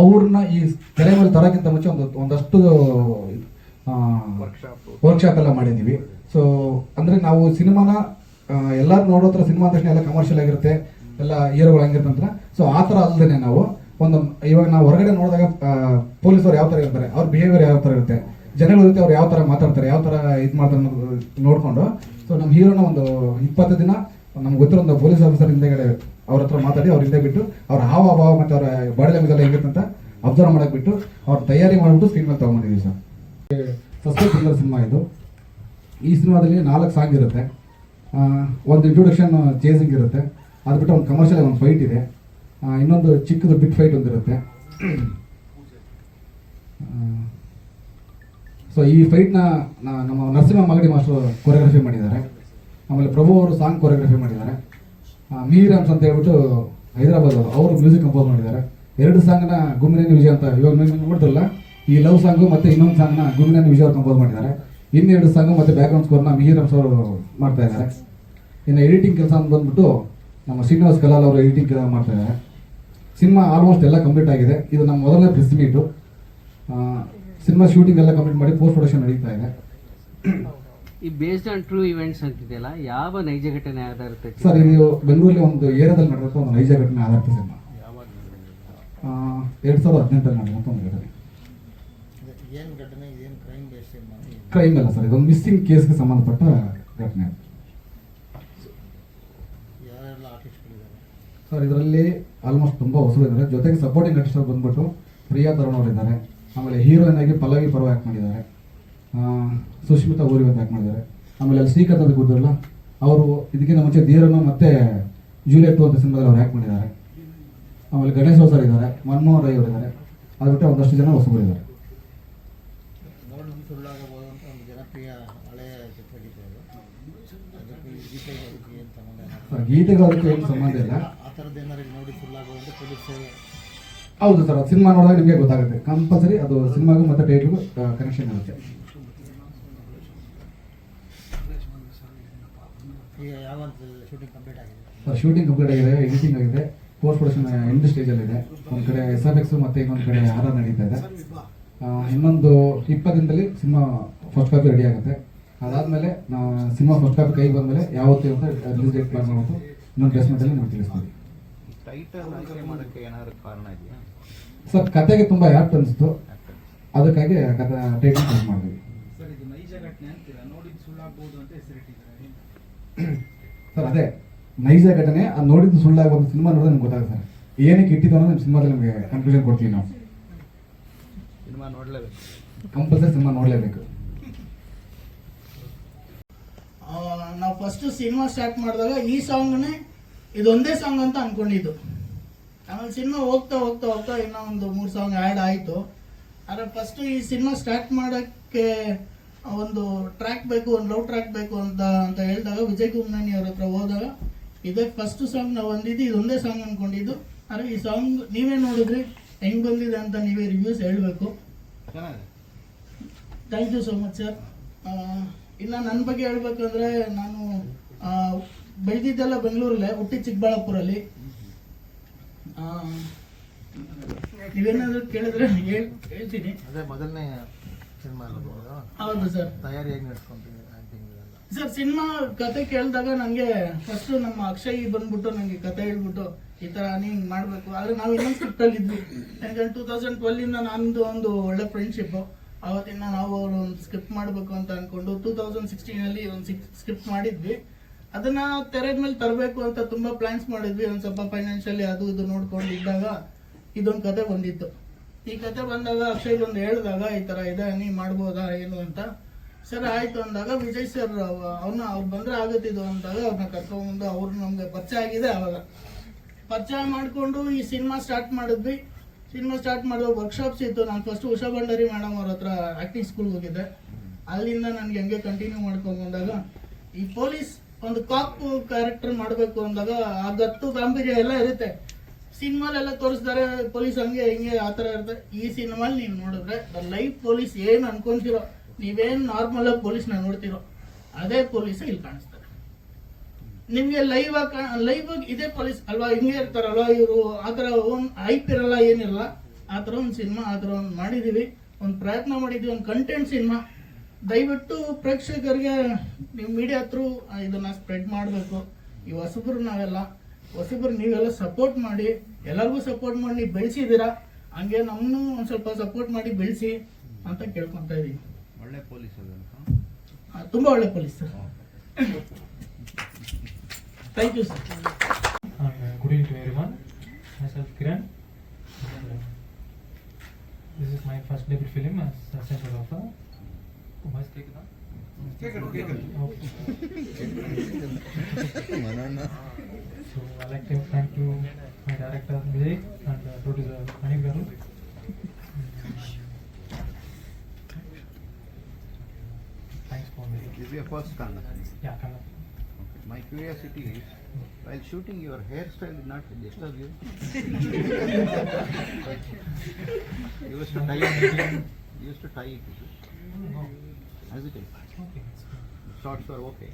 ಅವ್ರನ್ನ ಈ ತೆರೆ ಮೇಲೆ ತರೋಕ್ಕಿಂತ ಮುಂಚೆ ಒಂದು ಒಂದಷ್ಟು ವರ್ಕ್ಶಾಪ್ ಎಲ್ಲ ಮಾಡಿದ್ದೀವಿ. ಸೊ ಅಂದ್ರೆ ನಾವು ಸಿನಿಮಾನ ಎಲ್ಲರೂ ನೋಡೋ ಥರ ಸಿನಿಮಾ ತಕ್ಷಣ ಎಲ್ಲ ಕಮರ್ಷಿಯಲ್ ಆಗಿರುತ್ತೆ, ಎಲ್ಲ ಹೀರೋಗಳು ಹಂಗಿರುತ್ತೆ ಅಂತ ಸೊ ಆ ಥರ ಅಲ್ಲದೆ ನಾವು ಒಂದು, ಇವಾಗ ನಾವು ಹೊರಗಡೆ ನೋಡಿದಾಗ ಪೊಲೀಸರು ಯಾವ ಥರ ಇರ್ತಾರೆ, ಅವ್ರ ಬಿಹೇವಿಯರ್ ಯಾವ ಥರ ಇರುತ್ತೆ, ಜನಗಳ ಜೊತೆ ಅವ್ರು ಯಾವ ಥರ ಮಾತಾಡ್ತಾರೆ, ಯಾವ ಥರ ಇದು ಮಾಡ್ತಾರೆ ನೋಡಿಕೊಂಡು ಸೊ ನಮ್ಮ ಹೀರೋನ ಒಂದು ಇಪ್ಪತ್ತು ದಿನ ನಮ್ಗೆ ಗೊತ್ತಿರೋ ಒಂದು ಪೊಲೀಸ್ ಆಫೀಸರ್ ಹಿಂದೆಗಡೆ ಅವ್ರ ಹತ್ರ ಮಾತಾಡಿ ಅವ್ರ ಹಿಂದೆ ಬಿಟ್ಟು ಅವ್ರ ಹಾವ ಭಾವ ಮತ್ತು ಅವರ ಬಾಡಿ ಲ್ಯಾಂಗ್ವೇಜ್ ಎಲ್ಲ ಹೇಗಿರುತ್ತೆ ಅಂತ ಅಬ್ಸರ್ವ್ ಮಾಡಕ್ಕೆ ಬಿಟ್ಟು ಅವ್ರ ತಯಾರಿ ಮಾಡಿಬಿಟ್ಟು ಸ್ಕ್ರೀನ್ ಮೇಲೆ ತೊಗೊಂಡಿದ್ದೀವಿ ಸರ್. ಸಸ್ಪೆನ್ಸ್ ಥ್ರಿಲ್ಲರ್ ಸಿನಿಮಾ ಇದು. ಈ ಸಿನಿಮಾದಲ್ಲಿ ನಾಲ್ಕು ಸಾಂಗ್ ಇರುತ್ತೆ. ಒಂದು ಇಂಟ್ರೊಡಕ್ಷನ್ ಚೇಸಿಂಗ್ ಇರುತ್ತೆ. ಅದು ಬಿಟ್ಟು ಒಂದು ಕಮರ್ಷಿಯಲ್ ಒಂದು ಫೈಟ್ ಇದೆ. ಇನ್ನೊಂದು ಚಿಕ್ಕದು ಬಿಗ್ ಫೈಟ್ ಒಂದಿರುತ್ತೆ ಸೊ ಈ ಫೈಟ್ನ ನಮ್ಮ ನರಸಿಂಹ ಮಾಗಡಿ ಮಾಸ್ಟರ್ ಕೊರಿಯೋಗ್ರಫಿ ಮಾಡಿದ್ದಾರೆ. ಆಮೇಲೆ ಪ್ರಭು ಅವರು ಸಾಂಗ್ ಕೊರಿಯೋಗ್ರಫಿ ಮಾಡಿದ್ದಾರೆ. ಮೀರಾಮ್ಸ್ ಅಂತ ಹೇಳ್ಬಿಟ್ಟು ಹೈದರಾಬಾದ್ ಅವರು ಅವರು ಮ್ಯೂಸಿಕ್ ಕಂಪೋಸ್ ಮಾಡಿದ್ದಾರೆ. ಎರಡು ಸಾಂಗ್ನ ಗುಮ್ಮಿನೇನಿ ವಿಜಯ್ ಅಂತ ಇವಾಗ ನೀವು ನೋಡಿದ್ರಲ್ಲ ಈ ಲವ್ ಸಾಂಗು ಮತ್ತೆ ಇನ್ನೊಂದು ಸಾಂಗ್ನ ಗುಮ್ಮಿನೇನಿ ವಿಜಯ್ ಅವರು ಕಂಪೋಸ್ ಮಾಡಿದ್ದಾರೆ. ಇನ್ನೆರಡು ಸಾಂಗು ಮತ್ತೆ ಬ್ಯಾಕ್ಗ್ರೌಂಡ್ ಸ್ಕೋರ್ನ ಮೀರಾಮ್ಸ್ ಅವರು ಮಾಡ್ತಾ ಇದ್ದಾರೆ. ಇನ್ನು ಎಡಿಟಿಂಗ್ ಕೆಲಸ ಅಂತ ಬಂದ್ಬಿಟ್ಟು ನಮ್ಮ ಶ್ರೀನಿವಾಸ್ ಕಲಾಲ್ ಅವರು ಎಡಿಟಿಂಗ್ ಕೆಲಸ ಮಾಡ್ತಾ ಇದ್ದಾರೆ. ಸಿನಿಮಾ ಆಲ್ಮೋಸ್ಟ್ ಎಲ್ಲ ಕಂಪ್ಲೀಟ್ ಆಗಿದೆ. ಇದು ನಮ್ಮ ಮೊದಲನೇ ಪ್ರೆಸ್ ಮೀಟು ಸಿನಿಮಾ ಶೂಟಿಂಗ್ ಎಲ್ಲ ಕಂಪ್ಲೀಟ್ ಮಾಡಿ ಪೋಸ್ಟ್ ಪ್ರೊಡಕ್ಷನ್ ನಡೀತಾ ಇದೆ. ಈ ಬೇಸ್ಡ್ ಆನ್ ಟ್ರೂ ಇವೆಂಟ್ಸ್ ಅಂತಿದೆಯಲ್ಲ ಯಾವ ನೈಜ ಘಟನೆ ಆಧಾರಿತ ಸರ್ ಇದು ಬೆಂಗಳೂರಲ್ಲಿ ಒಂದು ಏರದಲ್ಲಿ ನಡೆದಂಥ ಒಂದು ನೈಜ ಘಟನೆ ಆಧಾರಿತ ಸಿನಿಮಾ. ಎರಡು ಸಾವಿರದ ಹದಿನೆಂಟರಲ್ಲಿ ನಡೆದಂಥ ಒಂದು ಘಟನೆ. ಏನು ಘಟನೆ ಏನು ಕ್ರೈಮ್ ಬೇಸ್ ಸಿನಿಮಾ? ಕ್ರೈಮ್ ಅಲ್ಲ ಸರ್ ಇದೊಂದು ಮಿಸ್ಸಿಂಗ್ ಕೇಸ್ಗೆ ಸಂಬಂಧಪಟ್ಟ ಘಟನೆ ಸರ್ ಇದರಲ್ಲಿ ಆಲ್ಮೋಸ್ಟ್ ತುಂಬ ಹೊಸ ಇದ್ದಾರೆ. ಜೊತೆಗೆ ಸಪೋರ್ಟಿಂಗ್ ಆರ್ಟಿಸ್ಟ್ ಬಂದ್ಬಿಟ್ಟು ಪ್ರಿಯಾ ತರುಣ್ ಅವರು ಇದ್ದಾರೆ ಆಮೇಲೆ ಹೀರೋಯಿನ್ ಆಗಿ ಪಲ್ಲವಿ ಪರ್ವ ಆ್ಯಕ್ಟ್ ಮಾಡಿದ್ದಾರೆ. ಸುಷ್ಮಿತಾ ಊರಿ ಅಂತ ಯಾಕೆ ಮಾಡಿದ್ದಾರೆ? ಆಮೇಲೆ ಅಲ್ಲಿ ಶ್ರೀಕಾಂತ್ ಅಂತ ಗೊತ್ತಿರಲ್ಲ ಅವರು ಇದಕ್ಕಿಂತ ಮುಂಚೆ ಧೀರನ್ನು ಮತ್ತೆ ಜೂಲಿಯಟ್ ಅಂತ ಸಿನಿಮಾದಲ್ಲಿ ಅವ್ರು ಆ್ಯಕ್ಟ್ ಮಾಡಿದ್ದಾರೆ? ಆಮೇಲೆ ಗಣೇಶ್ ಸರ್ ಇದ್ದಾರೆ, ಮನಮೋಹನ್ ರೈ ಅವರು ಇದ್ದಾರೆ. ಅದು ಬಿಟ್ಟು ಒಂದಷ್ಟು ಜನ ಹೊಸಬರು ಇದ್ದಾರೆ ಏನು ಸಂಬಂಧ ಇಲ್ಲ. ಹೌದು ಸರ್ ಸಿನಿಮಾ ನೋಡಿದಾಗ ನಿಮಗೆ ಗೊತ್ತಾಗುತ್ತೆ. ಕಂಪಲ್ಸರಿ ಅದು ಸಿನಿಮಾಗೂ ಮತ್ತೆ ಟೈಟ್ಗೂ ಕನೆಕ್ಷನ್ ಇರುತ್ತೆ ಈಗ ಯಾವ ಶೂಟಿಂಗ್ ಕಂಪ್ಲೀಟ್ ಆಗಿದೆ? ಸರ್ ಶೂಟಿಂಗ್ ಕಂಪ್ಲೀಟ್ ಆಗಿದೆ ಎಡಿಟಿಂಗ್ ಆಗಿದೆ ಪೋಸ್ಟ್ ಪ್ರೊಡಕ್ಷನ್ ಎಂಡ್ ಸ್ಟೇಜಲ್ಲಿ ಇದೆ. ಒಂದು ಕಡೆ ಎಸ್ ಆರ್ ಎಕ್ಸ್ ಮತ್ತೆ ಇನ್ನೊಂದು ಕಡೆ ಆರ್ ಆರ್ ನಡೀತಾ ಇದೆ. ಇನ್ನೊಂದು ಇಪ್ಪತ್ತು ದಿನದಲ್ಲಿ ಸಿನಿಮಾ ಫಸ್ಟ್ ಕಾಪಿ ರೆಡಿ ಆಗುತ್ತೆ. ಅದಾದಮೇಲೆ ಸಿನಿಮಾ ಫಸ್ಟ್ ಕಾಪಿ ಕೈಗೆ ಬಂದಮೇಲೆ ಯಾವತ್ತು ಅಂತ ರಿಲೀಸ್ ಡೇಟ್ ಪ್ಲಾನ್ ಮಾಡ್ಬೋದು ಇನ್ನೊಂದು ಪ್ಲೇಸ್ಮೆಂಟಲ್ಲಿ ನಾವು ತಿಳಿಸ್ತೀವಿ. ಟೈಟಲ್ ಆಯ್ಕೆ ಮಾಡೋಕ್ಕೆ ಏನಾದ್ರು ಕಾರಣ ಇದೆಯಾ? ಸರ್ ಕತೆಗೆ ತುಂಬ ಆ್ಯಪ್ ಅನಿಸ್ತು. ಅದಕ್ಕಾಗಿ ಕತೆ ಟೈಟಲ್ ಚೇಂಜ್ ಮಾಡಿದ್ವಿ. ಸರ್ ಅದೇ ನೈಜ ಘಟನೆ ಅದು ನೋಡಿದ್ದು ಸುಳ್ಳಾಗಿ ಒಂದು ಸಿನಿಮಾ ನೋಡಿದ್ರೆ ನಿಮ್ಗೆ ಗೊತ್ತಾಗುತ್ತೆ ಸರ್. ಏನಕ್ಕೆ ಇಟ್ಟಿದ್ದು ಅನ್ನೋದು ನಿಮ್ಮ ಸಿನಿಮಾದಲ್ಲಿ ನಿಮಗೆ ಕನ್ಫ್ಯೂಷನ್ ಕೊಡ್ತೀವಿ ನಾವು. ಸಿನಿಮಾ ನೋಡಲೇಬೇಕು. ಕಂಪಲ್ಸರಿ ಸಿನಿಮಾ ನೋಡಲೇಬೇಕು. ನಾವು ಫಸ್ಟ್ ಸಿನಿಮಾ ಸ್ಟಾರ್ಟ್ ಮಾಡಿದಾಗ ಈ ಸಾಂಗ್ನೇ ಇದೊಂದೇ ಸಾಂಗ್ ಅಂತ ಅನ್ಕೊಂಡಿದ್ದು. ಆಮೇಲೆ ಸಿನಿಮಾ ಹೋಗ್ತಾ ಹೋಗ್ತಾ ಹೋಗ್ತಾ ಇನ್ನೊಂದು ಒಂದು ಮೂರು ಸಾಂಗ್ ಆ್ಯಡ್ ಆಯಿತು. ಆದರೆ ಫಸ್ಟ್ ಈ ಸಿನಿಮಾ ಸ್ಟಾರ್ಟ್ ಮಾಡೋಕ್ಕೆ ಒಂದು ಟ್ರ್ಯಾಕ್ ಬೇಕು ಒಂದು ಲವ್ ಟ್ರ್ಯಾಕ್ ಬೇಕು ಅಂತ ಅಂತ ಹೇಳಿದಾಗ ವಿಜಯ್ ಕುಮ್ನಾನಿ ಅವ್ರ ಹತ್ರ ಹೋದಾಗ ಇದೇ ಫಸ್ಟ್ ಸಾಂಗ್ ನಾವು ಬಂದಿದ್ದು ಇದೊಂದೇ ಸಾಂಗ್ ಅನ್ಕೊಂಡಿದ್ದು. ಆದರೆ ಈ ಸಾಂಗ್ ನೀವೇ ನೋಡಿದ್ರಿ ಹೆಂಗೆ ಬಂದಿದೆ ಅಂತ ನೀವೇ ರಿವ್ಯೂಸ್ ಹೇಳಬೇಕು. Thank you so much sir ಇನ್ನು ನನ್ನ ಬಗ್ಗೆ ಹೇಳ್ಬೇಕಂದ್ರೆ ನಾನು ಬೆಳೆದಿದ್ದೆಲ್ಲ ಬೆಂಗಳೂರಲ್ಲೇ ಹುಟ್ಟಿ ಚಿಕ್ಕಬಳ್ಳಾಪುರಲ್ಲಿ. ನೀವೇನಾದ್ರೂ ಕೇಳಿದ್ರೆ ಹೇಳ್ ಹೇಳ್ತೀನಿ. ಅದೇ ಮೊದಲನೇ ಹೌದು ಸರ್. ತಯಾರಿ ಹೇಗೆ ನಡ್ಸ್ಕೊಂತೀವಿ ಆ್ಯಕ್ಟಿಂಗ್ ಸರ್ ಸಿನಿಮಾ ಕತೆ ಕೇಳಿದಾಗ ನನಗೆ ಫಸ್ಟ್ ನಮ್ಮ ಅಕ್ಷಯ್ ಬಂದ್ಬಿಟ್ಟು ನನಗೆ ಕತೆ ಹೇಳ್ಬಿಟ್ಟು ಈ ಥರ ಮಾಡ್ಬೇಕು ಮಾಡಬೇಕು. ಆದರೆ ನಾವು ಇನ್ನೊಂದು ಸ್ಕ್ರಿಪ್ಟಲ್ಲಿ ಇದ್ವಿ. ಯಾಕಂದ್ರೆ ಟೂ ತೌಸಂಡ್ ಟ್ವೆಲ್ಲಿಂದ ನಂದು ಒಂದು ಒಳ್ಳೆ ಫ್ರೆಂಡ್ಶಿಪ್ ಅವತ್ತಿಂದ ನಾವು ಅವರು ಒಂದು ಸ್ಕ್ರಿಪ್ಟ್ ಮಾಡಬೇಕು ಅಂತ ಅನ್ಕೊಂಡು ಟೂ ತೌಸಂಡ್ ಸಿಕ್ಸ್ಟೀನಲ್ಲಿ ಒಂದು ಸ್ಕ್ರಿಪ್ಟ್ ಮಾಡಿದ್ವಿ. ಅದನ್ನ ತೆರೆದ ಮೇಲೆ ತರಬೇಕು ಅಂತ ತುಂಬಾ ಪ್ಲಾನ್ಸ್ ಮಾಡಿದ್ವಿ. ಒಂದು ಸ್ವಲ್ಪ ಫೈನಾನ್ಷಿಯಲಿ ಅದು ಇದು ನೋಡ್ಕೊಂಡು ಇದ್ದಾಗ ಇದೊಂದು ಕತೆ ಬಂದಿತ್ತು. ಈ ಕತೆ ಬಂದಾಗ ಅಕ್ಷಯ್ ಒಂದು ಹೇಳಿದಾಗ, ಈ ಥರ ಇದೆ, ನೀ ಮಾಡ್ಬೋದಾ, ಏನು ಅಂತ? ಸರ್, ಆಯ್ತು, ಅಂದಾಗ ವಿಜಯ್ ಸರ್ ಅವನ್ನ ಅವ್ರು ಬಂದ್ರೆ ಆಗುತ್ತಿದ್ದು ಅಂದಾಗ ಅವ್ರನ್ನ ಕರ್ಕೊಂಬಂದು ಅವ್ರು ನಮ್ಗೆ ಪರಿಚಯ ಆಗಿದೆ ಅವಾಗ. ಪರಿಚಯ ಮಾಡಿಕೊಂಡು ಈ ಸಿನಿಮಾ ಸ್ಟಾರ್ಟ್ ಮಾಡಿದ್ವಿ. ಸಿನಿಮಾ ಸ್ಟಾರ್ಟ್ ಮಾಡಿದ ವರ್ಕ್ಶಾಪ್ಸ್ ಇತ್ತು. ನಾನು ಫಸ್ಟ್ ಉಷಾ ಭಂಡಾರಿ ಮೇಡಮ್ ಅವ್ರ ಹತ್ರ ಆಕ್ಟಿಂಗ್ ಸ್ಕೂಲ್ಗೆ ಹೋಗಿದ್ದೆ. ಅಲ್ಲಿಂದ ನನಗೆ ಹಂಗೆ ಕಂಟಿನ್ಯೂ ಮಾಡ್ಕೊಂಡು ಬಂದಾಗ ಈ ಪೊಲೀಸ್ ಒಂದು ಕಾಪ್ ಕ್ಯಾರೆಕ್ಟರ್ ಮಾಡಬೇಕು ಅಂದಾಗ, ಆ ಗತ್ತು ಗಾಂಭೀರ್ಯ ಎಲ್ಲ ಇರುತ್ತೆ. ಸಿನಿಮಾಲೆಲ್ಲ ತೋರಿಸ್ತಾರೆ, ಪೊಲೀಸ್ ಹಂಗೆ ಹಿಂಗೆ ಆ ಥರ ಇರುತ್ತೆ. ಈ ಸಿನಿಮಾಲಿ ನೀವು ನೋಡಿದ್ರೆ ಲೈಫ್ ಪೊಲೀಸ್ ಏನು ಅನ್ಕೊಂತೀರೋ, ನೀವೇನು ನಾರ್ಮಲ್ ಆಗಿ ಪೊಲೀಸ್ನ ನೋಡ್ತೀರೋ, ಅದೇ ಪೊಲೀಸ್ ಇಲ್ಲಿ ಕಾಣಿಸ್ತಾರೆ. ನಿಮಗೆ ಲೈವ್ ಲೈವ್ ಇದೇ ಪೊಲೀಸ್ ಅಲ್ವಾ, ಹಿಂಗೆ ಇರ್ತಾರಲ್ವ ಇವರು, ಆ ಥರ ಒಂದು ಐಪ್ ಇರಲ್ಲ ಏನಿಲ್ಲ ಆ ಥರ ಒಂದು ಸಿನಿಮಾ, ಆ ಥರ ಒಂದು ಮಾಡಿದೀವಿ. ಒಂದು ಪ್ರಯತ್ನ ಮಾಡಿದ್ವಿ, ಒಂದು ಕಂಟೆಂಟ್ ಸಿನಿಮಾ. ದಯವಿಟ್ಟು ಪ್ರೇಕ್ಷಕರಿಗೆ ನೀವು ಮೀಡಿಯಾ ಥ್ರೂ ಇದನ್ನ ಸ್ಪ್ರೆಡ್ ಮಾಡಬೇಕು. ಈ ಹೊಸಬ್ರು ನಾವೆಲ್ಲ ಹೊಸಬ್ರು ನೀವೆಲ್ಲ ಸಪೋರ್ಟ್ ಮಾಡಿ ಎಲ್ಲರಿಗೂ ಸಪೋರ್ಟ್ ಮಾಡಿ ನೀವು ಬೆಳೆಸಿದ್ದೀರಾ? ಹಂಗೆ ನಮ್ಮನ್ನು ಒಂದು ಸ್ವಲ್ಪ ಸಪೋರ್ಟ್ ಮಾಡಿ ಬೆಳೆಸಿ ಅಂತ ಕೇಳ್ಕೊತಾ ಇದ್ದೀವಿ ಒಳ್ಳೆ ಪೊಲೀಸ್ ತುಂಬ ಒಳ್ಳೆ police sir thank you sir good uh, good evening is my first. And, uh, central is my ಕೇಕ್ debut ಕೇಕ್ ಕೇಕ್ a So I'd like to thank to my director Vijay and uh, producer Anil Garu. Thanks for the This is your first Kannada. yeah. My curiosity is, while shooting, your hairstyle did not disturb you? You used to tie it, you used to tie it, No, as it is. okay. Shorts are okay.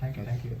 Thank you. Thank you.